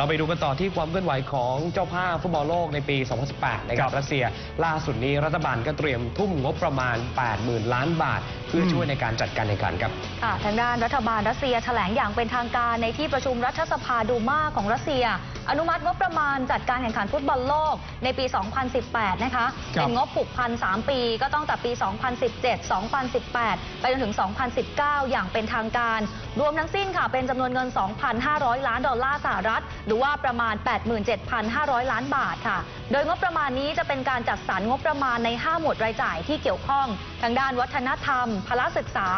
เราไปดูกันต่อที่ความเคลื่อนไหวของเจ้าภาพฟุตบอลโลกในปี 2018 นะคครัรับบรัสเซีย ล่าสุดนี้รัฐบาลก็เตรียมทุ่มงบประมาณ 80,000 ล้านบาท เพื่ออมช่วยในการจัดการแข่งขันครับค่ะทางด้านรัฐบาลรัสเซียแถลงอย่างเป็นทางการในที่ประชุมรัฐสภาดูมาของรัสเซีย อนุมัติงบประมาณจัดการแข่งขันฟุตบอลโลกในปี 2018 นะคะครับเป็นงบผูกพัน 3 ปี ก็ต้องแต่ปี 2017 2018 ไปจนถึง 2019 อย่างเป็นทางการ รวมทั้งสิ้นค่ะ เป็นจำนวนเงิน 2,500 ล้านดอลลาร์สหรัฐ หรือว่าประมาณ 87,500 ล้านบาทค่ะ โดยงบประมาณนี้จะเป็นการจัดสรรงบประมาณใน 5 หมวดรายจ่ายที่เกี่ยวข้อง ทางด้านวัฒนธรรม พละศึกษา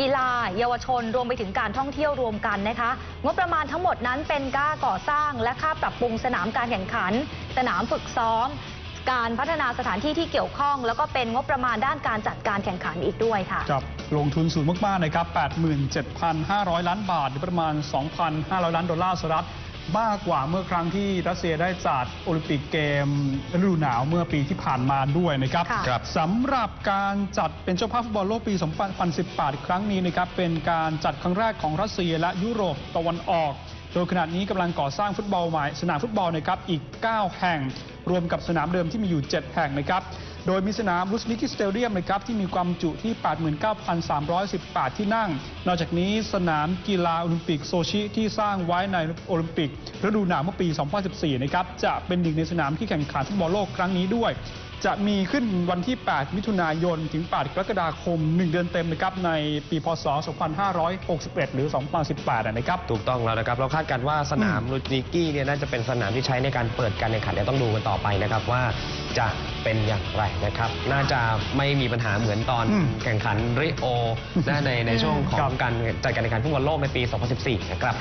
กีฬา เยาวชน รวมไปถึงการท่องเที่ยวรวมกันนะคะ งบประมาณทั้งหมดนั้นเป็นค่าก่อสร้างและค่าปรับปรุงสนามการแข่งขัน สนามฝึกซ้อม การพัฒนาสถานที่ที่เกี่ยวข้อง แล้วก็เป็นงบประมาณด้านการจัดการแข่งขันอีกด้วยค่ะ ครับ ลงทุนสูงมาก ๆ นะครับ 87,500 ล้านบาทหรือประมาณ 2,500 ล้านดอลลาร์สหรัฐมากกว่าเมื่อครั้งที่รัสเซียได้จัดโอลิมปิกเกมฤดูหนาวเมื่อปีที่ผ่านมาด้วยนะครับค่ะครับสำหรับการจัดเป็นเจ้าภาพฟุตบอลโลกปี 2018 ครั้งนี้นะครับเป็นการจัดครั้งแรกของรัสเซียและยุโรปตะวันออก โดยขณะนี้กำลังก่อสร้างฟุตบอลใหม่สนามฟุตบอลนะครับอีก 9 แห่ง รวมกับสนามเดิมที่มีอยู่ 7 แห่งนะครับ โดยมีสนามลุสนิกิสเตเดียมนะครับที่มีความจุที่ 89,318 ที่นั่ง นอกจากนี้สนามกีฬาโอลิมปิกโซชิที่สร้างไว้ในโอลิมปิกฤดูหนาวเมื่อปี 2014 นะครับจะเป็นหนึ่งในสนามที่แข่งขันฟุตบอลโลกครั้งนี้ด้วยจะมีขึ้นวันที่ 8 มิถุนายน ถึง 8 กรกฎาคม 1 เดือนเต็มนะครับ ในปี พศ 2561 หรือ 2018 นะครับ ถูกต้องแล้วนะครับ เราคาดการณ์ว่าสนามลูนิกี้เนี่ยน่าจะเป็นสนามที่ใช้ในการเปิดการแข่งขันเดี๋ยวต้องดูกันต่อไปนะครับว่าจะเป็นอย่างไรนะครับ น่าจะไม่มีปัญหาเหมือนตอนอืมแข่งขันริโอนะในในช่วงขอครังบการจัดการแข่งขันฟุตบอลโลกในปี 2014 นะครับ